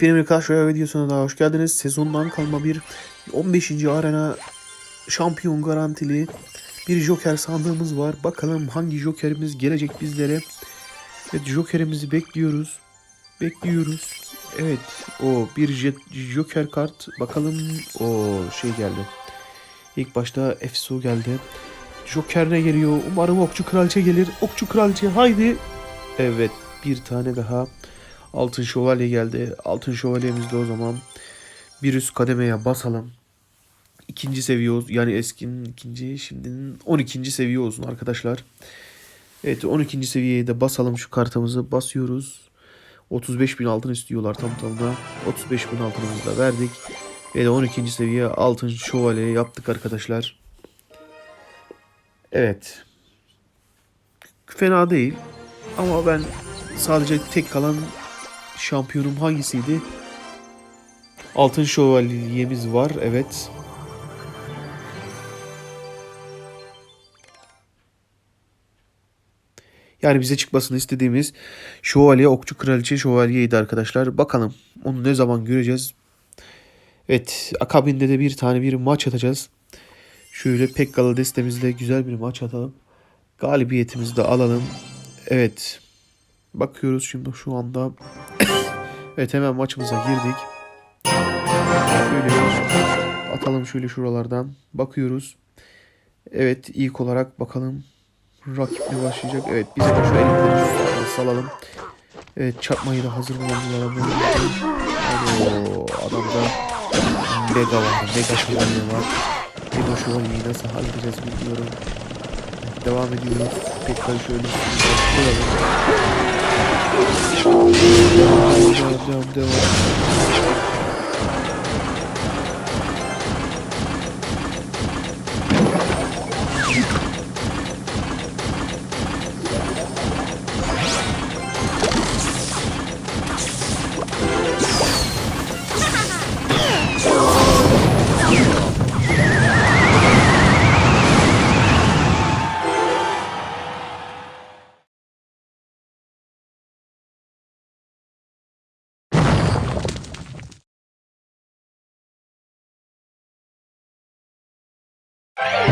Benim arkadaşlar videosuna daha hoş geldiniz. Sezondan kalma bir 15. arena şampiyon garantili bir joker sandığımız var. Bakalım hangi jokerimiz gelecek bizlere. Evet jokerimizi bekliyoruz. Bekliyoruz. Evet o bir joker kart. Bakalım o şey geldi. İlk başta Efso geldi. Joker ne geliyor? Umarım Okçu Kraliçe gelir. Okçu Kraliçe haydi. Evet bir tane daha. Altın Şövalye geldi. Altın Şövalyemiz de o zaman bir üst kademeye basalım. İkinci seviye olsun. Yani eskinin ikinci şimdinin 12. seviye olsun arkadaşlar. Evet 12. seviyeye de basalım şu kartımızı. Basıyoruz. 35 bin altın istiyorlar tam tamına. 35 bin altınımızı da verdik. Ve de 12. seviye altın şövalye yaptık arkadaşlar. Evet. Fena değil. Ama ben sadece tek kalan şampiyonum hangisiydi? Altın şövalyemiz var. Evet. Yani bize çıkmasını istediğimiz şövalye, okçu, kraliçe, şövalyeydi arkadaşlar. Bakalım onu ne zaman göreceğiz. Evet akabinde de bir tane bir maç atacağız. Şöyle Pekkalı destemizle güzel bir maç atalım. Galibiyetimizi de alalım. Evet. Bakıyoruz şimdi şu anda. Evet hemen maçımıza girdik. Şöyle atalım şöyle şuralardan. Bakıyoruz. Evet ilk olarak bakalım rakip ne başlayacak. Evet bize de şu elimleri salalım. Evet çarpmayı da hazır bulundular. Oo, adamda mega var. Mega şövalye var. Mega şövalyeyi nasıl halledeceğiz bilmiyorum. Devam ediyoruz. Tekrar şöyle koyalım. Devam devam devam. Yeah.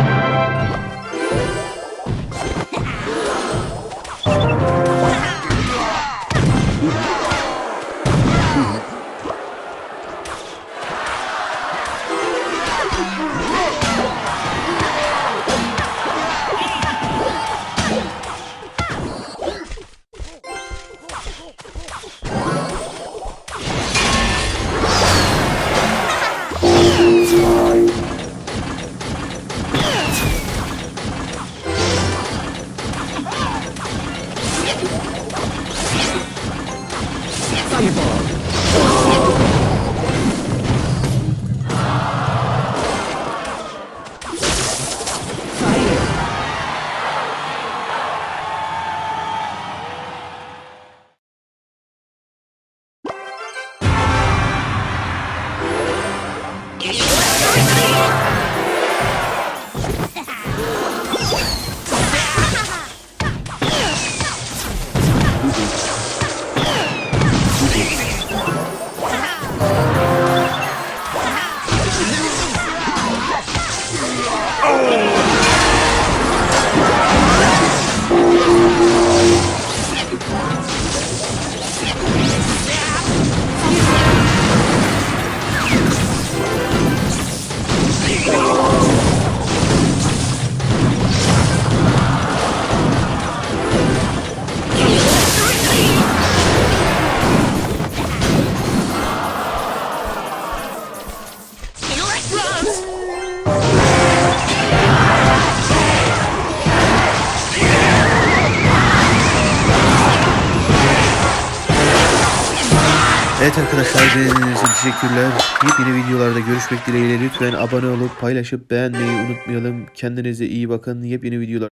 Evet arkadaşlar beğendiğiniz için teşekkürler. Yepyeni videolarda görüşmek dileğiyle lütfen abone olup paylaşıp beğenmeyi unutmayalım. Kendinize iyi bakın. Yepyeni videolar